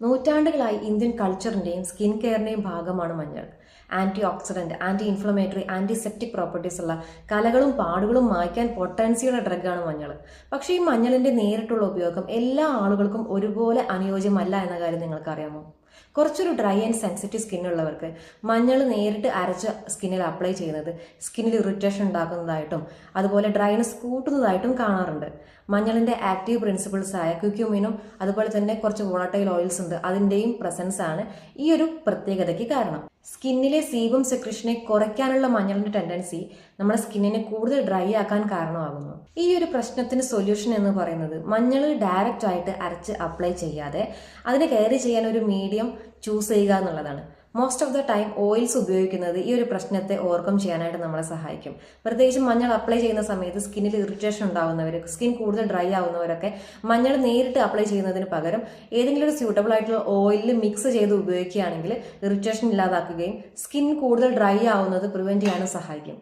നൂറ്റാണ്ടുകളായി Indian കൾച്ചറിന്റെയും skin കെയറിന്റെയും ഭാഗമാണ് മഞ്ഞൾ. Antioxidant anti inflammatory antiseptic properties ഉള്ള കലകളും പാടുകളും മായ്ക്കാൻ പൊട്ടൻസിയുള്ള ഡ്രഗാണ് മഞ്ഞൾ. പക്ഷേ ഈ മഞ്ഞളിന്റെ നേരിട്ടുള്ള ഉപയോഗം എല്ലാ ആളുകൾക്കും ഒരുപോലെ അനുയോജ്യമല്ല എന്ന കാര്യം നിങ്ങൾക്കറിയാമോ? കുറച്ചൊരു ഡ്രൈ ആൻഡ് സെൻസിറ്റീവ് സ്കിൻ ഉള്ളവർക്ക് മഞ്ഞൾ നേരിട്ട് അരച്ച സ്കിന്നിൽ അപ്ലൈ ചെയ്യുന്നത് സ്കിന്നിൽ ഇറിറ്റേഷൻ ഉണ്ടാക്കുന്നതായിട്ടും അതുപോലെ ഡ്രൈനസ് കൂട്ടുന്നതായിട്ടും കാണാറുണ്ട്. മഞ്ഞളിന്റെ ആക്റ്റീവ് പ്രിൻസിപ്പിൾസായ ക്യുക്യൂമിനും അതുപോലെ തന്നെ കുറച്ച് വോളട്ടൈൽ ഓയിൽസ് ഉണ്ട്. അതിന്റെയും പ്രസൻസ് ആണ് ഈ ഒരു പ്രത്യേകതയ്ക്ക് കാരണം. സ്കിന്നിലെ സീബം സെക്രിഷനെ കുറയ്ക്കാനുള്ള മഞ്ഞളിന്റെ ടെൻഡൻസി നമ്മുടെ സ്കിന്നിനെ കൂടുതൽ ഡ്രൈ ആക്കാൻ കാരണമാകുന്നു. ഈ ഒരു പ്രശ്നത്തിന് സൊല്യൂഷൻ എന്ന് പറയുന്നത് മഞ്ഞൾ ഡയറക്റ്റ് ആയിട്ട് അരച്ച് അപ്ലൈ ചെയ്യാതെ അതിനെ കെയർ ചെയ്യാൻ ഒരു മീഡിയം ചൂസ് ചെയ്യുക എന്നുള്ളതാണ്. Most of the time oils ഉപയോഗിക്കുന്നത് ഈ ഒരു പ്രശ്നത്തെ ഓവർകം ചെയ്യാനായിട്ട് നമ്മളെ സഹായിക്കും. പ്രത്യേകിച്ച് മഞ്ഞൾ അപ്ലൈ ചെയ്യുന്ന സമയത്ത് സ്കിന്നിൽ ഇറിറ്റേഷൻ ഉണ്ടാവുന്നവർ സ്കിൻ കൂടുതൽ ഡ്രൈ ആവുന്നവരൊക്കെ മഞ്ഞൾ നേരിട്ട് അപ്ലൈ ചെയ്യുന്നതിന് പകരം ഏതെങ്കിലും ഒരു സ്യൂട്ടബിൾ ആയിട്ടുള്ള ഓയിലിൽ മിക്സ് ചെയ്ത് ഉപയോഗിക്കുകയാണെങ്കിൽ ഇറിറ്റേഷൻ ഇല്ലാതാക്കുകയും സ്കിൻ കൂടുതൽ ഡ്രൈ ആവുന്നത് പ്രിവെന്റ് ചെയ്യാനും സഹായിക്കും.